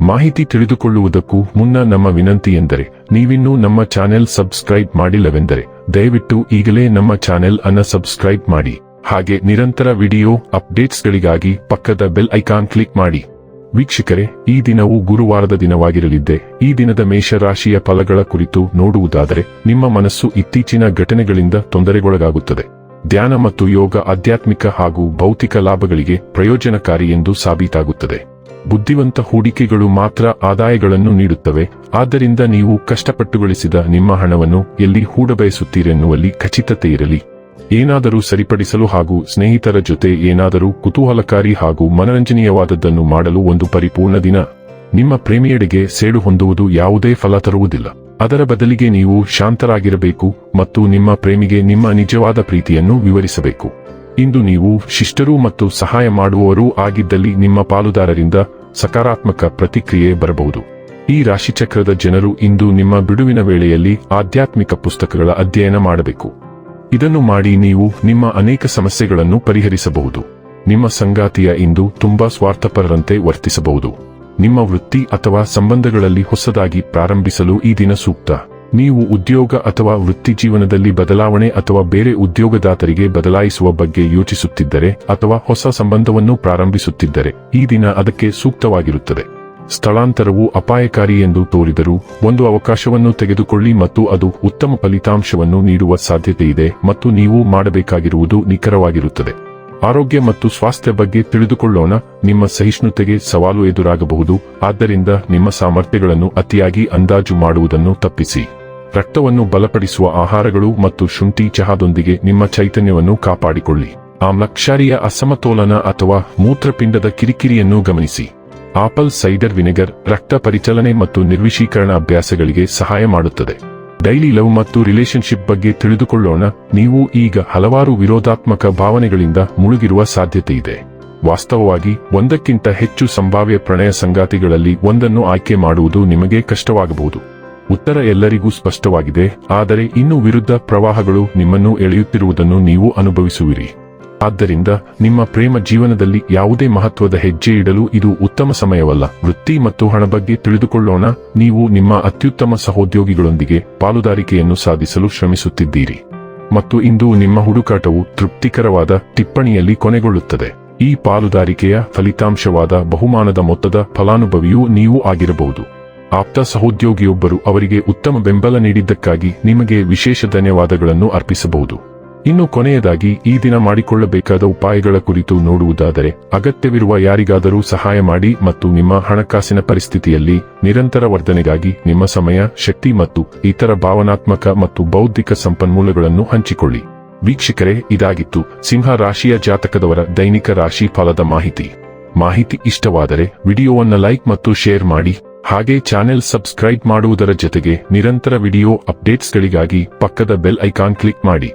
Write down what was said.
ಮಾಹಿತಿ ತಿಳಿದುಕೊಳ್ಳುವುದಕ್ಕೂ ಮುನ್ನ ನಮ್ಮ ವಿನಂತಿ ಎಂದರೆ, ನೀವಿನ್ನೂ ನಮ್ಮ ಚಾನೆಲ್ ಸಬ್ಸ್ಕ್ರೈಬ್ ಮಾಡಿಲ್ಲವೆಂದರೆ, ದಯವಿಟ್ಟು ಈಗಲೇ ನಮ್ಮ ಚಾನೆಲ್ ಅನ್ನ ಸಬ್ಸ್ಕ್ರೈಬ್ ಮಾಡಿ. ಹಾಗೆ ನಿರಂತರ ವಿಡಿಯೋ ಅಪ್ಡೇಟ್ಸ್ಗಳಿಗಾಗಿ ಪಕ್ಕದ ಬೆಲ್ ಐಕಾನ್ ಕ್ಲಿಕ್ ಮಾಡಿ. ವೀಕ್ಷಕರೇ, ಈ ದಿನವು ಗುರುವಾರದ ದಿನವಾಗಿರಲಿದ್ದೆ. ಈ ದಿನದ ಮೇಷರಾಶಿಯ ಫಲಗಳ ಕುರಿತು ನೋಡುವುದಾದರೆ, ನಿಮ್ಮ ಮನಸ್ಸು ಇತ್ತೀಚಿನ ಘಟನೆಗಳಿಂದ ತೊಂದರೆಗೊಳಗಾಗುತ್ತದೆ. ಧ್ಯಾನ ಮತ್ತು ಯೋಗ ಆಧ್ಯಾತ್ಮಿಕ ಹಾಗೂ ಭೌತಿಕ ಲಾಭಗಳಿಗೆ ಪ್ರಯೋಜನಕಾರಿ ಎಂದು ಸಾಬೀತಾಗುತ್ತದೆ. ಬುದ್ಧಿವಂತ ಹೂಡಿಕೆಗಳು ಮಾತ್ರ ಆದಾಯಗಳನ್ನು ನೀಡುತ್ತವೆ. ಆದ್ದರಿಂದ ನೀವು ಕಷ್ಟಪಟ್ಟು ಗಳಿಸಿದ ನಿಮ್ಮ ಹಣವನ್ನು ಎಲ್ಲಿ ಹೂಡಬಯಸುತ್ತೀರೆನ್ನುವಲ್ಲಿ ಖಚಿತತೆ ಇರಲಿ ಏನಾದರೂ ಸರಿಪಡಿಸಲು ಹಾಗೂ ಸ್ನೇಹಿತರ ಜೊತೆ ಏನಾದರೂ ಕುತೂಹಲಕಾರಿ ಹಾಗೂ ಮನರಂಜನೀಯವಾದದ್ದನ್ನು ಮಾಡಲು ಒಂದು ಪರಿಪೂರ್ಣ ದಿನ. ನಿಮ್ಮ ಪ್ರೇಮಿಯಡೆಗೆ ಸೇಡು ಹೊಂದುವುದು ಯಾವುದೇ ಫಲ ತರುವುದಿಲ್ಲ. ಅದರ ಬದಲಿಗೆ ನೀವು ಶಾಂತರಾಗಿರಬೇಕು ಮತ್ತು ನಿಮ್ಮ ಪ್ರೇಮಿಗೆ ನಿಮ್ಮ ನಿಜವಾದ ಪ್ರೀತಿಯನ್ನು ವಿವರಿಸಬೇಕು. ಇಂದು ನೀವು ಶಿಷ್ಟರು ಮತ್ತು ಸಹಾಯ ಮಾಡುವವರೂ ಆಗಿದ್ದಲ್ಲಿ ನಿಮ್ಮ ಪಾಲುದಾರರಿಂದ ಸಕಾರಾತ್ಮಕ ಪ್ರತಿಕ್ರಿಯೆ ಬರಬಹುದು. ಈ ರಾಶಿಚಕ್ರದ ಜನರು ಇಂದು ನಿಮ್ಮ ಬಿಡುವಿನ ವೇಳೆಯಲ್ಲಿ ಆಧ್ಯಾತ್ಮಿಕ ಪುಸ್ತಕಗಳ ಅಧ್ಯಯನ ಮಾಡಬೇಕು. ಇದನ್ನು ಮಾಡಿ ನೀವು ನಿಮ್ಮ ಅನೇಕ ಸಮಸ್ಯೆಗಳನ್ನು ಪರಿಹರಿಸಬಹುದು. ನಿಮ್ಮ ಸಂಗಾತಿಯ ಇಂದು ತುಂಬಾ ಸ್ವಾರ್ಥಪರರಂತೆ ವರ್ತಿಸಬಹುದು. ನಿಮ್ಮ ವೃತ್ತಿ ಅಥವಾ ಸಂಬಂಧಗಳಲ್ಲಿ ಹೊಸದಾಗಿ ಪ್ರಾರಂಭಿಸಲು ಈ ದಿನ ಸೂಕ್ತ. ನೀವು ಉದ್ಯೋಗ ಅಥವಾ ವೃತ್ತಿ ಜೀವನದಲ್ಲಿ ಬದಲಾವಣೆ ಅಥವಾ ಬೇರೆ ಉದ್ಯೋಗದಾತರಿಗೆ ಬದಲಾಯಿಸುವ ಬಗ್ಗೆ ಯೋಚಿಸುತ್ತಿದ್ದರೆ ಅಥವಾ ಹೊಸ ಸಂಬಂಧವನ್ನು ಪ್ರಾರಂಭಿಸುತ್ತಿದ್ದರೆ ಈ ದಿನ ಅದಕ್ಕೆ ಸೂಕ್ತವಾಗಿರುತ್ತದೆ. ಸ್ಥಳಾಂತರವು ಅಪಾಯಕಾರಿ ಎಂದು ತೋರಿದರು ಒಂದು ಅವಕಾಶವನ್ನು ತೆಗೆದುಕೊಳ್ಳಿ ಮತ್ತು ಅದು ಉತ್ತಮ ಫಲಿತಾಂಶವನ್ನು ನೀಡುವ ಸಾಧ್ಯತೆಯಿದೆ ಮತ್ತು ನೀವು ಮಾಡಬೇಕಾಗಿರುವುದು ನಿಖರವಾಗಿರುತ್ತದೆ. ಆರೋಗ್ಯ ಮತ್ತು ಸ್ವಾಸ್ಥ್ಯ ಬಗ್ಗೆ ತಿಳಿದುಕೊಳ್ಳೋಣ. ನಿಮ್ಮ ಸಹಿಷ್ಣುತೆಗೆ ಸವಾಲು ಎದುರಾಗಬಹುದು. ಆದ್ದರಿಂದ ನಿಮ್ಮ ಸಾಮರ್ಥ್ಯಗಳನ್ನು ಅತಿಯಾಗಿ ಅಂದಾಜು ಮಾಡುವುದನ್ನು ತಪ್ಪಿಸಿ. ರಕ್ತವನ್ನು ಬಲಪಡಿಸುವ ಆಹಾರಗಳು ಮತ್ತು ಶುಂಠಿ ಚಹಾದೊಂದಿಗೆ ನಿಮ್ಮ ಚೈತನ್ಯವನ್ನು ಕಾಪಾಡಿಕೊಳ್ಳಿ. ಆಮ್ಲಕ್ಷಾರಿಯ ಅಸಮತೋಲನ ಅಥವಾ ಮೂತ್ರಪಿಂಡದ ಕಿರಿಕಿರಿಯನ್ನು ಗಮನಿಸಿ. ಆಪಲ್ ಸೈಡರ್ ವಿನೆಗರ್ ರಕ್ತ ಪರಿಚಲನೆ ಮತ್ತು ನಿರ್ವಿಶೀಕರಣ ಅಭ್ಯಾಸಗಳಿಗೆ ಸಹಾಯ ಮಾಡುತ್ತದೆ. ಡೈಲಿ ಲವ್ ಮತ್ತು ರಿಲೇಶನ್ಶಿಪ್ ಬಗ್ಗೆ ತಿಳಿದುಕೊಳ್ಳೋಣ. ನೀವು ಈಗ ಹಲವಾರು ವಿರೋಧಾತ್ಮಕ ಭಾವನೆಗಳಿಂದ ಮುಳುಗಿರುವ ಸಾಧ್ಯತೆಯಿದೆ ವಾಸ್ತವವಾಗಿ, ಒಂದಕ್ಕಿಂತ ಹೆಚ್ಚು ಸಂಭಾವ್ಯ ಪ್ರಣಯ ಸಂಗಾತಿಗಳಲ್ಲಿ ಒಂದನ್ನು ಆಯ್ಕೆ ಮಾಡುವುದು ನಿಮಗೆ ಕಷ್ಟವಾಗಬಹುದು. ಉತ್ತರ ಎಲ್ಲರಿಗೂ ಸ್ಪಷ್ಟವಾಗಿದೆ, ಆದರೆ ಇನ್ನು ವಿರುದ್ಧ ಪ್ರವಾಹಗಳು ನಿಮ್ಮನ್ನು ಎಳೆಯುತ್ತಿರುವುದನ್ನು ನೀವು ಅನುಭವಿಸುವಿರಿ. ಆದ್ದರಿಂದ ನಿಮ್ಮ ಪ್ರೇಮ ಜೀವನದಲ್ಲಿ ಯಾವುದೇ ಮಹತ್ವದ ಹೆಜ್ಜೆ ಇಡಲು ಇದು ಉತ್ತಮ ಸಮಯವಲ್ಲ. ವೃತ್ತಿ ಮತ್ತು ಹಣ ಬಗ್ಗೆ ತಿಳಿದುಕೊಳ್ಳೋಣ. ನೀವು ನಿಮ್ಮ ಅತ್ಯುತ್ತಮ ಸಹೋದ್ಯೋಗಿಗಳೊಂದಿಗೆ ಪಾಲುದಾರಿಕೆಯನ್ನು ಸಾಧಿಸಲು ಶ್ರಮಿಸುತ್ತಿದ್ದೀರಿ. ಮತ್ತು ಇಂದು ನಿಮ್ಮ ಹುಡುಕಾಟವು ತೃಪ್ತಿಕರವಾದ ಟಿಪ್ಪಣಿಯಲ್ಲಿ ಕೊನೆಗೊಳ್ಳುತ್ತದೆ. ಈ ಪಾಲುದಾರಿಕೆಯ ಫಲಿತಾಂಶವಾದ ಬಹುಮಾನದ ಮೊತ್ತದ ಫಲಾನುಭವಿಯೂ ನೀವು ಆಗಿರಬಹುದು. ಆಪ್ತ ಸಹೋದ್ಯೋಗಿಯೊಬ್ಬರು ಅವರಿಗೆ ಉತ್ತಮ ಬೆಂಬಲ ನೀಡಿದ್ದಕ್ಕಾಗಿ ನಿಮಗೆ ವಿಶೇಷ ಧನ್ಯವಾದಗಳನ್ನು ಅರ್ಪಿಸಬಹುದು. ಇನ್ನು ಕೊನೆಯದಾಗಿ ಈ ದಿನ ಮಾಡಿಕೊಳ್ಳಬೇಕಾದ ಉಪಾಯಗಳ ಕುರಿತು ನೋಡುವುದಾದರೆ, ಅಗತ್ಯವಿರುವ ಯಾರಿಗಾದರೂ ಸಹಾಯ ಮಾಡಿ ಮತ್ತು ನಿಮ್ಮ ಹಣಕಾಸಿನ ಪರಿಸ್ಥಿತಿಯಲ್ಲಿ ನಿರಂತರ ವರ್ಧನೆಗಾಗಿ ನಿಮ್ಮ ಸಮಯ, ಶಕ್ತಿ ಮತ್ತು ಇತರ ಭಾವನಾತ್ಮಕ ಮತ್ತು ಬೌದ್ಧಿಕ ಸಂಪನ್ಮೂಲಗಳನ್ನು ಹಂಚಿಕೊಳ್ಳಿ. ವೀಕ್ಷಕರೇ, ಇದಾಗಿತ್ತು ಸಿಂಹ ರಾಶಿಯ ಜಾತಕದವರ ದೈನಿಕ ರಾಶಿ ಫಲದ ಮಾಹಿತಿ. ಮಾಹಿತಿ ಇಷ್ಟವಾದರೆ ವಿಡಿಯೋವನ್ನು ಲೈಕ್ ಮತ್ತು ಶೇರ್ ಮಾಡಿ. ಹಾಗೆ ಚಾನೆಲ್ ಸಬ್ಸ್ಕ್ರೈಬ್ ಮಾಡುವುದರ ಜೊತೆಗೆ ನಿರಂತರ ವಿಡಿಯೋ ಅಪ್ಡೇಟ್ಸ್ಗಳಿಗಾಗಿ ಪಕ್ಕದ ಬೆಲ್ ಐಕಾನ್ ಕ್ಲಿಕ್ ಮಾಡಿ.